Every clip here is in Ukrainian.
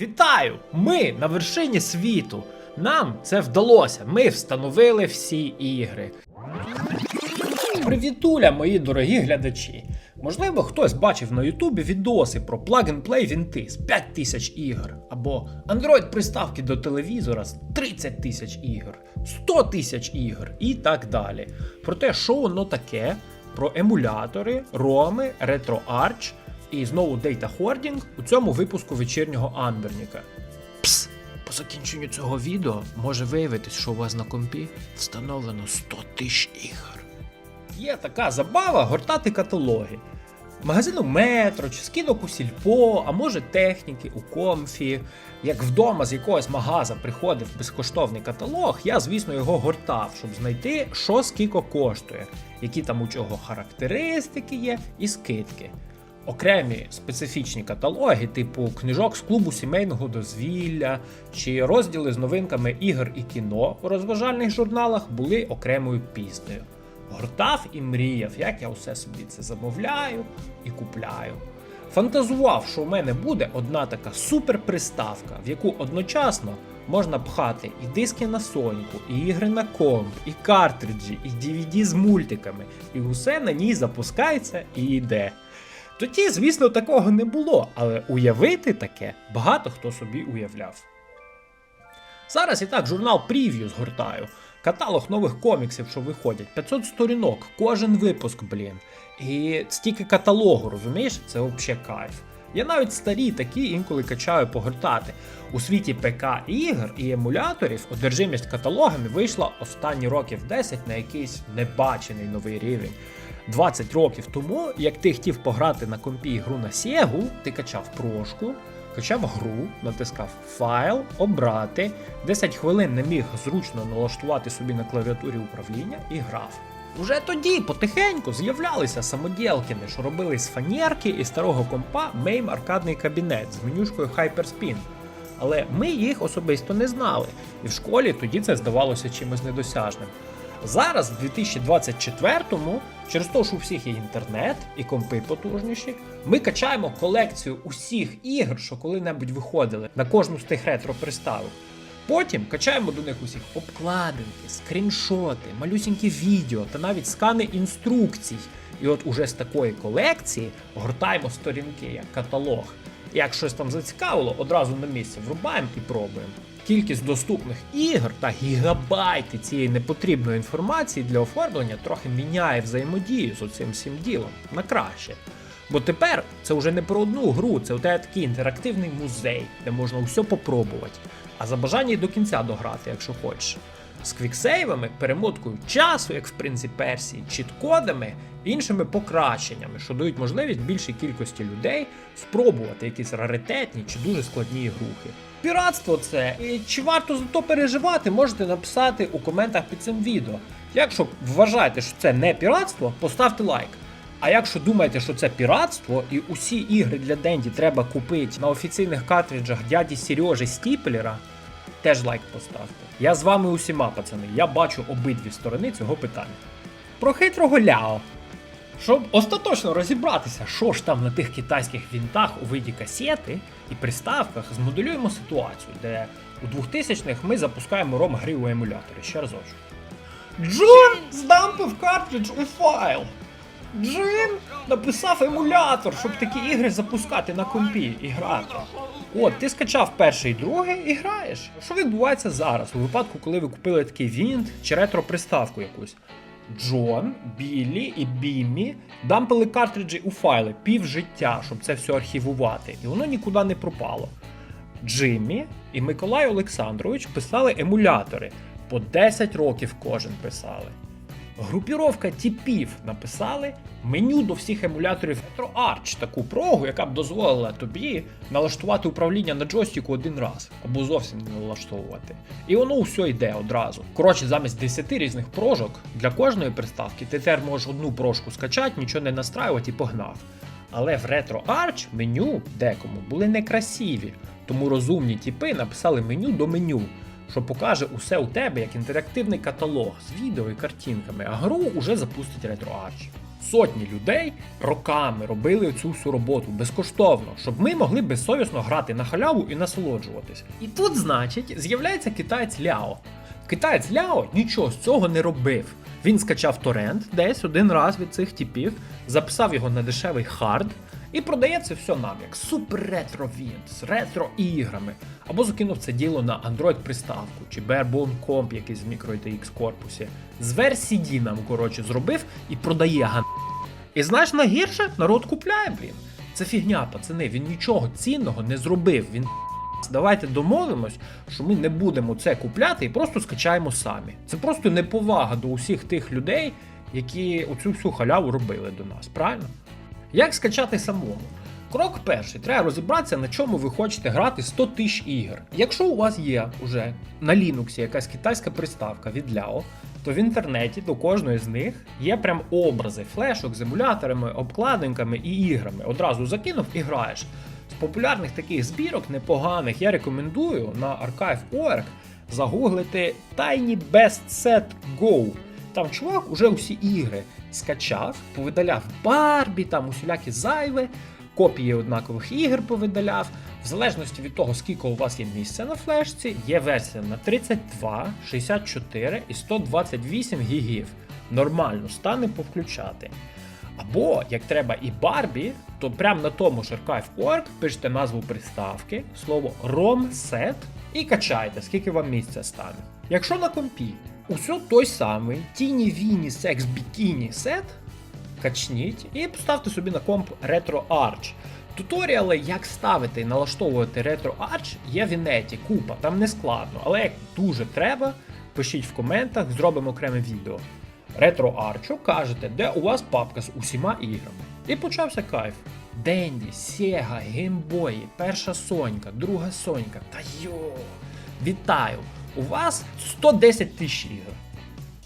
Вітаю! Ми на вершині світу. Нам це вдалося. Ми встановили всі ігри. Привітуля, мої дорогі глядачі! Можливо, хтось бачив на Ютубі відоси про plug-and-play вінти з 5 тисяч ігор, або Android приставки до телевізора з 30 тисяч ігор, 100 тисяч ігор і так далі. Про те, що воно таке, про емулятори, роми, RetroArch і знову Data Hoarding у цьому випуску вечірнього Амберніка. Пс! По закінченню цього відео може виявитись, що у вас на компі встановлено 100 тисяч ігор. Є така забава гортати каталоги. Магазину метро чи скидок у сільпо, а може техніки у комфі. Як вдома з якогось магаза приходив безкоштовний каталог, я, звісно, його гортав, щоб знайти, що скільки коштує, які там у чого характеристики є і скидки. Окремі специфічні каталоги, типу книжок з клубу сімейного дозвілля чи розділи з новинками ігор і кіно у розважальних журналах, були окремою піснею. Гортав і мріяв, як я усе собі це замовляю і купляю. Фантазував, що у мене буде одна така суперприставка, в яку одночасно можна пхати і диски на Соньку, і ігри на комп, і картриджі, і DVD з мультиками, і усе на ній запускається і йде. Тоді, звісно, такого не було, але уявити таке багато хто собі уявляв. Зараз і так журнал Preview згортаю. Каталог нових коміксів, що виходять, 500 сторінок, кожен випуск, блін. І стільки каталогу, розумієш? Це взагалі кайф. Я навіть старі такі інколи качаю погортати. У світі ПК ігр і емуляторів одержимість каталогами вийшла останні років 10 на якийсь небачений новий рівень. 20 років тому, як ти хотів пограти на компі гру на Sega, ти качав прошку, качав гру, натискав файл, обрати, 10 хвилин не міг зручно налаштувати собі на клавіатурі управління і грав. Уже тоді потихеньку з'являлися самоділкини, що робили з фанерки і старого компа мейм аркадний кабінет з менюшкою Hyperspin. Але ми їх особисто не знали, і в школі тоді це здавалося чимось недосяжним. Зараз, в 2024-му, через те, що у всіх є інтернет і компи потужніші, ми качаємо колекцію усіх ігр, що коли-небудь виходили на кожну з тих ретро-приставок. Потім качаємо до них усіх обкладинки, скріншоти, малюсінькі відео та навіть скани інструкцій. І от уже з такої колекції гортаємо сторінки як каталог. Як щось там зацікавило, одразу на місці врубаємо і пробуємо. Кількість доступних ігор та гігабайти цієї непотрібної інформації для оформлення трохи міняє взаємодію з оцим всім ділом на краще. Бо тепер це вже не про одну гру, це у тебе такий інтерактивний музей, де можна все попробувати. А за бажання й до кінця дограти, якщо хочеш. З квіксейвами, перемоткою часу, як в принципі персії, чіт-кодами, іншими покращеннями, що дають можливість більшій кількості людей спробувати якісь раритетні чи дуже складні ігрухи. Піратство це і чи варто за то переживати, можете написати у коментах під цим відео. Якщо вважаєте, що це не піратство, поставте лайк. А якщо думаєте, що це піратство, і усі ігри для Денді треба купити на офіційних картриджах дяді Сережі Стіплера, теж лайк поставте. Я з вами усіма, пацани, я бачу обидві сторони цього питання. Про хитрого Ляо. Щоб остаточно розібратися, що ж там на тих китайських вінтах у виді касети і приставках, змоделюємо ситуацію, де у 2000-х ми запускаємо ром гри у емуляторі. Ще разочок. Джон здампив картридж у файл. Джим написав емулятор, щоб такі ігри запускати на компі і грати. От, ти скачав перший і другий і граєш. Що відбувається зараз, у випадку, коли ви купили такий вінт чи ретро-приставку якусь? Джон, Біллі і Біммі дампили картриджі у файли пів життя, щоб це все архівувати, і воно нікуди не пропало. Джиммі і Миколай Олександрович писали емулятори, по 10 років кожен писали. Групіровка типів написали меню до всіх емуляторів RetroArch, таку прогу, яка б дозволила тобі налаштувати управління на джойстику один раз, або зовсім не налаштовувати. І воно все йде одразу. Коротше, замість 10 різних прожок для кожної приставки ти тепер можеш одну прошку скачати, нічого не настраювати і погнав. Але в RetroArch меню декому були некрасиві, тому розумні типи написали меню до меню що покаже усе у тебе як інтерактивний каталог з відео і картинками, а гру уже запустить RetroArch. Сотні людей роками робили цю всю роботу безкоштовно, щоб ми могли безсовісно грати на халяву і насолоджуватись. І тут, значить, з'являється китаєць Ляо. Китаєць Ляо нічого з цього не робив. Він скачав торрент десь один раз від цих типів, записав його на дешевий хард і продає це все нам як супер ретро він з ретро іграми. Або закинув це діло на Android приставку чи Barebone Comp якийсь в MicroITX корпусі. З версії D нам, коротше, зробив і продає ган. І знаєш, найгірше народ купляє, блін. Це фігня, пацани. Він нічого цінного не зробив. Він Давайте домовимось, що ми не будемо це купляти і просто скачаємо самі. Це просто неповага до усіх тих людей, які оцю всю халяву робили до нас, правильно? Як скачати самому? Крок перший, треба розібратися, на чому ви хочете грати 100 тисяч ігор. Якщо у вас є вже на Linux якась китайська приставка від Ляо, то в інтернеті до кожної з них є прям образи флешок з емуляторами, обкладинками і іграми. Одразу закинув і граєш. З популярних таких збірок непоганих я рекомендую на Archive.org загуглити Tiny Best Set Go. Там чувак уже усі ігри скачав, повидаляв Барбі, там усілякі зайве, копії однакових ігор повидаляв. В залежності від того, скільки у вас є місця на флешці, є версія на 32, 64 і 128 гігів. Нормально стане повключати. Або, як треба і Барбі, то прямо на тому ж Archive.org пишете назву приставки, слово ROM-set і качайте, скільки вам місця стане. Якщо на компі усе той самий Teeny Weeny Sex Bikini Set, качніть і поставте собі на комп Retro Arch. Туторіали, як ставити і налаштовувати Retro Arch, є в інеті, купа, там не складно, але як дуже треба, пишіть в коментах, зробимо окреме відео. Арчу кажете, де у вас папка з усіма іграми. І почався кайф. Денді, Сєга, Геймбої, перша Сонька, друга Сонька. Та йо! Вітаю! У вас 110 тисяч ігор.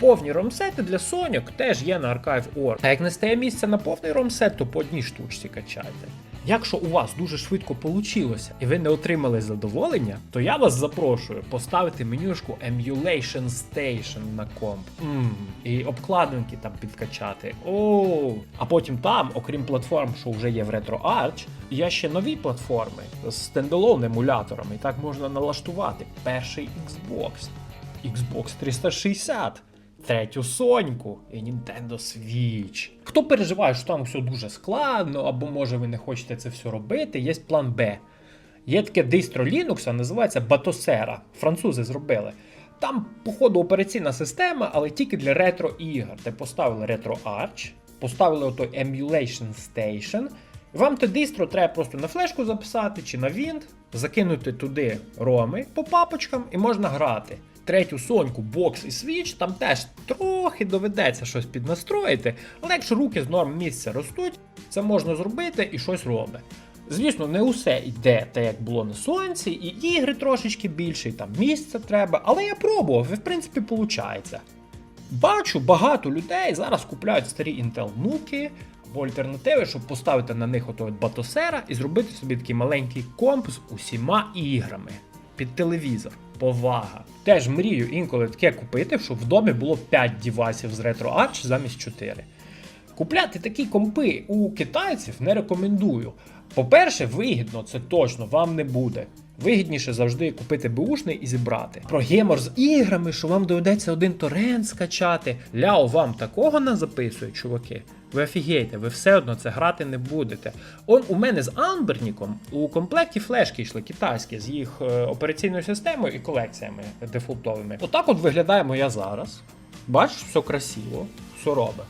Повні ромсети для Соньок теж є на Archive.org. А як не стає місця на повний ромсет, то по одній штучці качайте. Якщо у вас дуже швидко вийшло і ви не отримали задоволення, то я вас запрошую поставити менюшку Emulation Station на комп. Мм, і обкладинки там підкачати. О, а потім там, окрім платформ, що вже є в RetroArch, є ще нові платформи з стендалон емуляторами. І так можна налаштувати перший Xbox, Xbox 360 третю Соньку і Nintendo Switch. Хто переживає, що там все дуже складно, або може ви не хочете це все робити, є план Б. Є таке дистро Linux, називається Batosera. Французи зробили. Там, походу, операційна система, але тільки для ретро-ігор. Де поставили RetroArch, поставили ото Emulation Station. Вам те дистро треба просто на флешку записати чи на Wind, закинути туди роми по папочкам і можна грати. Третю соньку, бокс і свіч, там теж трохи доведеться щось піднастроїти, але якщо руки з норм місця ростуть, це можна зробити і щось робить. Звісно, не усе йде те, як було на сонці, і ігри трошечки більше, і там місця треба, але я пробував, і в принципі виходить. Бачу, багато людей зараз купляють старі Intel нуки або альтернативи, щоб поставити на них ото от батосера і зробити собі такий маленький комп з усіма іграми під телевізор. Повага. Теж мрію інколи таке купити, щоб в домі було 5 дівайсів з RetroArch замість 4. Купляти такі компи у китайців не рекомендую. По-перше, вигідно це точно вам не буде. Вигідніше завжди купити бушний і зібрати. Про гемор з іграми, що вам доведеться один торрент скачати. Ляо вам такого не записує, чуваки. Ви офігієте, ви все одно це грати не будете. Он у мене з Амберніком у комплекті флешки йшли китайські з їх е, операційною системою і колекціями дефолтовими. Отак от виглядає моя зараз. Бачиш, все красиво, все робить.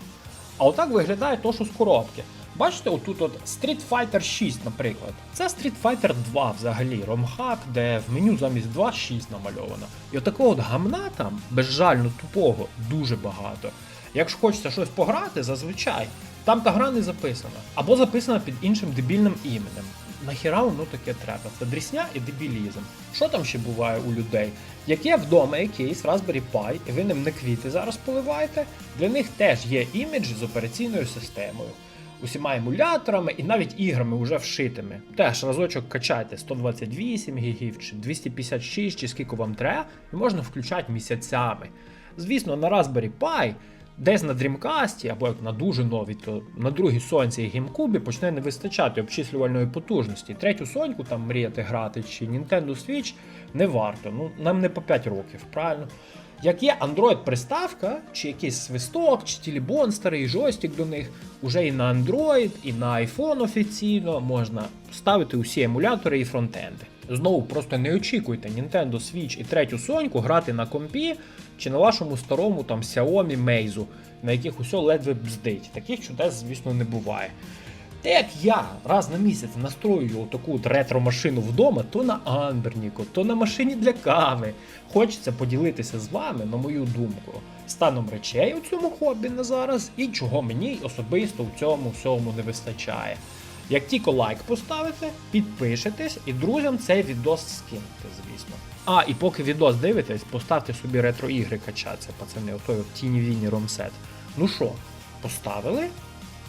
А отак виглядає то, що з коробки. Бачите, отут от Street Fighter 6, наприклад. Це Street Fighter 2 взагалі, ромхак, де в меню замість 2 6 намальовано. І отакого от гамна там, безжально тупого, дуже багато. Якщо хочеться щось пограти, зазвичай, там та гра не записана. Або записана під іншим дебільним іменем. Нахіра воно таке треба? Це дрісня і дебілізм. Що там ще буває у людей? Як є вдома якийсь Raspberry Pi, і ви ним не квіти зараз поливаєте, для них теж є імідж з операційною системою. Усіма емуляторами і навіть іграми вже вшитими. Теж разочок качайте 128 гігів чи 256, чи скільки вам треба, і можна включати місяцями. Звісно, на Raspberry Pi десь на Dreamcast, або як на дуже новій, то на другій сонці і GameCube почне не вистачати обчислювальної потужності. Третю соньку там мріяти грати чи Nintendo Switch не варто. Ну, нам не по 5 років, правильно? Як є Android-приставка, чи якийсь свисток, чи телебон старий жойстик до них, уже і на Android, і на iPhone офіційно можна ставити усі емулятори і фронтенди. Знову просто не очікуйте Nintendo Switch і третю соньку грати на компі чи на вашому старому там Xiaomi Meizu, на яких усе ледве бздить. Таких чудес, звісно, не буває. Та як я раз на місяць настроюю таку ретро-машину вдома, то на Амберніку, то на машині для кави. Хочеться поділитися з вами, на мою думку, станом речей у цьому хобі на зараз і чого мені особисто в цьому всьому не вистачає. Як тільки лайк поставите, підпишетесь і друзям цей відос скинете, звісно. А, і поки відос дивитесь, поставте собі ретро-ігри качатися, пацани, отой от Тіні Віні Ромсет. Ну що, поставили?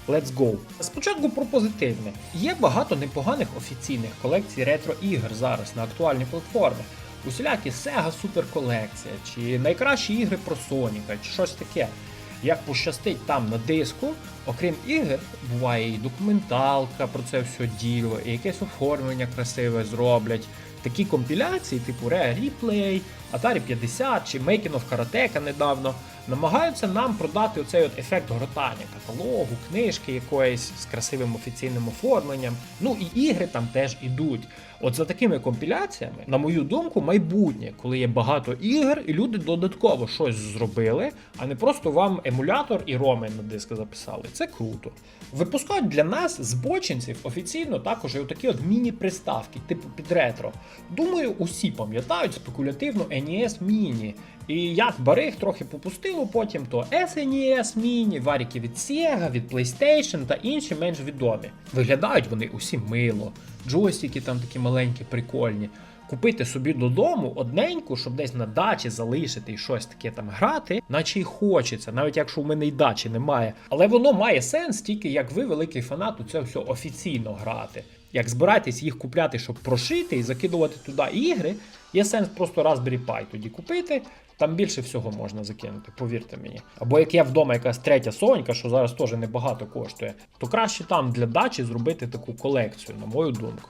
Let's go. Спочатку про позитивне. Є багато непоганих офіційних колекцій ретро-ігр зараз на актуальні платформи. Усілякі Sega Super колекція, чи найкращі ігри про Соніка, чи щось таке. Як пощастить там на диску, окрім ігор, буває і документалка про це все діло, і якесь оформлення красиве зроблять. Такі компіляції, типу Rare Replay, Atari 50 чи Making of Karateka недавно, намагаються нам продати оцей от ефект гортання каталогу, книжки якоїсь з красивим офіційним оформленням. Ну і ігри там теж ідуть. От за такими компіляціями, на мою думку, майбутнє, коли є багато ігор, і люди додатково щось зробили, а не просто вам емулятор і роми на диск записали. Це круто. Випускають для нас збочинців офіційно також і отакі от міні-приставки, типу під ретро. Думаю, усі пам'ятають спекулятивну NES Mini. І як бариг трохи попустило потім, то SNES Mini, варіки від Sega, від PlayStation та інші менш відомі. Виглядають вони усі мило, джойстики там такі маленькі, прикольні. Купити собі додому одненьку, щоб десь на дачі залишити і щось таке там грати, наче й хочеться, навіть якщо в мене й дачі немає. Але воно має сенс тільки як ви, великий фанат, у це все офіційно грати. Як збираєтесь їх купляти, щоб прошити і закидувати туди ігри, є сенс просто Raspberry Pi тоді купити. Там більше всього можна закинути, повірте мені. Або як я вдома якась третя сонька, що зараз теж небагато коштує, то краще там для дачі зробити таку колекцію, на мою думку.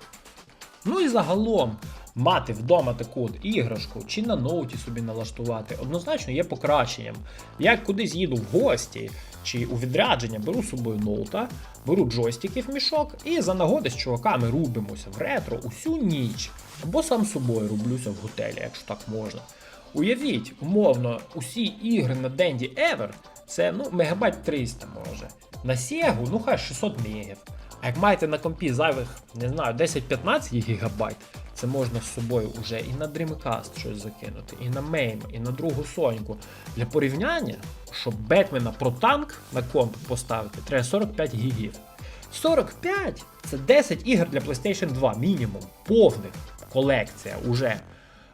Ну і загалом, мати вдома таку от іграшку чи на ноуті собі налаштувати, однозначно є покращенням. Я кудись їду в гості чи у відрядження, беру з собою ноута, беру джойстики в мішок і за нагоди з чуваками рубимося в ретро усю ніч. Або сам собою рублюся в готелі, якщо так можна. Уявіть, умовно, усі ігри на Денді Ever це ну, мегабайт 300 може. На Sega, ну хай 600 мегів. А як маєте на компі зайвих, не знаю, 10-15 гігабайт, це можна з собою вже і на Dreamcast щось закинути, і на Мейм, і на другу Соньку. Для порівняння, щоб Бетмена про танк на комп поставити, треба 45 гігів. 45 це 10 ігор для PlayStation 2 мінімум. Повних колекція уже.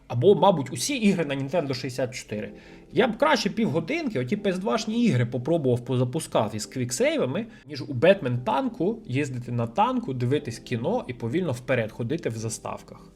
Або, мабуть, усі ігри на Nintendo 64. Я б краще півгодинки, оті PS2-шні ігри попробував позапускати з квіксейвами, ніж у Бетмен танку їздити на танку, дивитись кіно і повільно вперед ходити в заставках.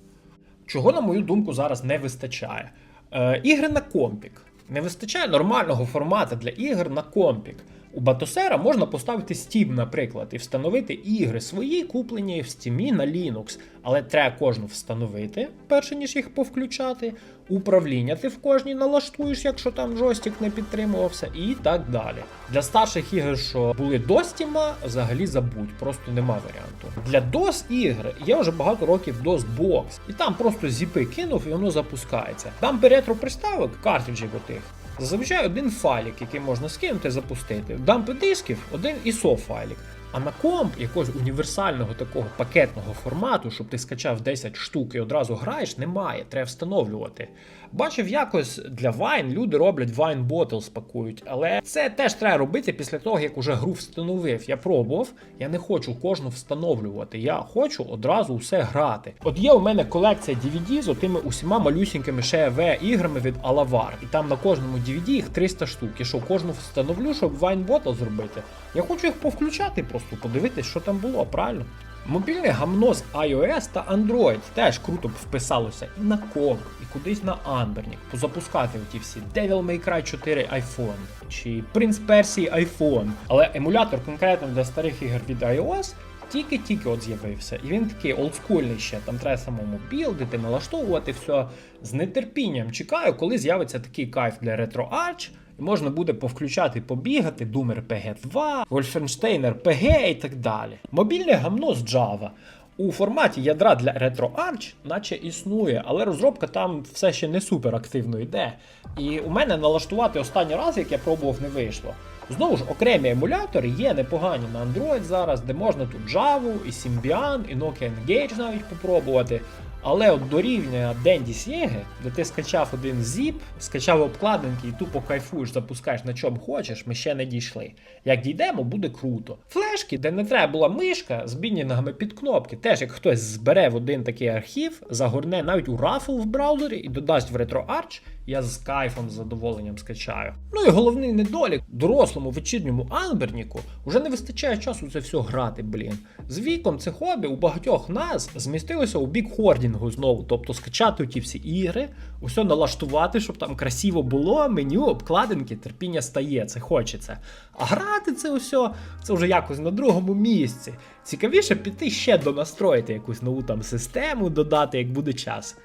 Чого, на мою думку, зараз не вистачає? Е, ігри на компік. Не вистачає нормального формату для ігор на компік. У Батосера можна поставити Steam, наприклад, і встановити ігри свої, куплені в Steam на Linux, але треба кожну встановити, перше ніж їх повключати. Управління ти в кожній налаштуєш, якщо там джойстик не підтримувався, і так далі. Для старших ігор, що були до Steam, взагалі забудь, просто нема варіанту. Для DOS ігр є вже багато років DOS Box, і там просто зіпи кинув і воно запускається. Там ретро приставок, картриджів отих. Зазвичай один файлік, який можна скинути, запустити. Дампи дисків один ISO файлік. А на комп якогось універсального такого пакетного формату, щоб ти скачав 10 штук і одразу граєш, немає, треба встановлювати. Бачив, якось для Wine люди роблять Wine Bottles пакують, але це теж треба робити після того, як уже гру встановив. Я пробував, я не хочу кожну встановлювати. Я хочу одразу усе грати. От є у мене колекція DVD з отими усіма малюсінькими ШЕВ іграми від Alavar. І там на кожному DVD їх 300 штук. І що кожну встановлю, щоб Wine Bottle зробити. Я хочу їх повключати, просто подивитись, що там було, правильно? Мобільне гамно з iOS та Android теж круто б вписалося і на комп, і кудись на Ambernic, позапускати оті всі Devil May Cry 4 iPhone чи Prince Persia iPhone. Але емулятор конкретно для старих ігор від iOS тільки-тільки от з'явився. І він такий олдскульний ще. Там треба самому білдити, налаштовувати все. З нетерпінням чекаю, коли з'явиться такий кайф для RetroArch, можна буде повключати, побігати, Думер PG2, Wolfensteiner PG і так далі. Мобільне гамно з Java. У форматі ядра для RetroArch наче існує, але розробка там все ще не супер активно йде. І у мене налаштувати останній раз, як я пробував, не вийшло. Знову ж окремі емулятори є непогані на Android зараз, де можна тут Java, і Symbian, і Nokia Engage навіть попробувати. Але от до Dendy Siege, де ти скачав один зіп, скачав обкладинки і тупо кайфуєш, запускаєш на чому хочеш, ми ще не дійшли. Як дійдемо, буде круто. Флешки, де не треба була мишка з біннінгами під кнопки, теж як хтось збере в один такий архів, загорне навіть у рафл в браузері і додасть в RetroArch, я з кайфом з задоволенням скачаю. Ну і головний недолік дорослому вечірньому Анберніку вже не вистачає часу це все грати, блін. З віком це хобі у багатьох нас змістилося у бік хордінгу знову, тобто скачати ті всі ігри, усе налаштувати, щоб там красиво було, меню, обкладинки, терпіння стає, це хочеться. А грати це усе, це вже якось на другому місці. Цікавіше піти ще донастроїти якусь нову там систему, додати, як буде час.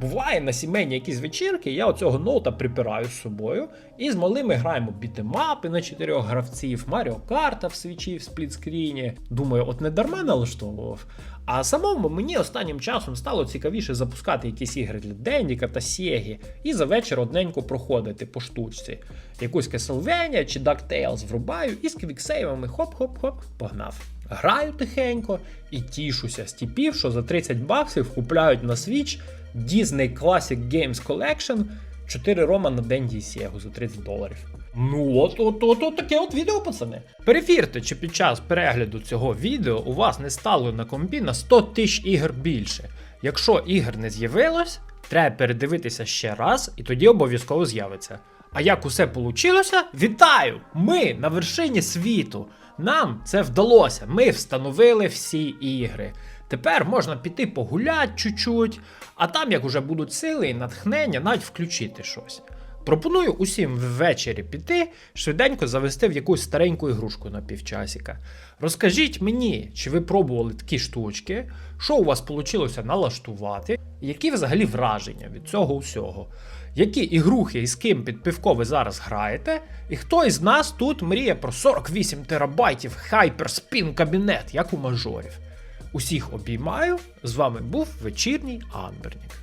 Буває на сімейні якісь вечірки, я оцього ноута припираю з собою, і з малими граємо бітемапи на чотирьох гравців, Маріо Карта в свічі в сплітскріні. Думаю, от не дарма налаштовував. А самому мені останнім часом стало цікавіше запускати якісь ігри для Дендіка та Сєгі і за вечір одненько проходити по штучці. Якусь Castlevania чи DuckTales врубаю і з квіксейвами хоп-хоп-хоп погнав. Граю тихенько і тішуся з тіпів, що за 30 баксів купляють на Switch Disney Classic Games Collection 4 рома на день DCEGO за 30 доларів. Ну, от, от, от, от таке от відео, пацани. Перевірте, чи під час перегляду цього відео у вас не стало на компі на 100 тисяч ігор більше. Якщо ігор не з'явилось, треба передивитися ще раз, і тоді обов'язково з'явиться. А як усе получилося? Вітаю! Ми на вершині світу. Нам це вдалося. Ми встановили всі ігри. Тепер можна піти погуляти чуть-чуть, а там, як уже будуть сили і натхнення, навіть включити щось. Пропоную усім ввечері піти, швиденько завести в якусь стареньку ігрушку на півчасіка. Розкажіть мені, чи ви пробували такі штучки, що у вас вийшло налаштувати, які взагалі враження від цього усього. Які ігрухи і з ким під пивко ви зараз граєте, і хто із нас тут мріє про 48 терабайтів хайперспін кабінет, як у мажорів. Усіх обіймаю. З вами був вечірній Амбернік.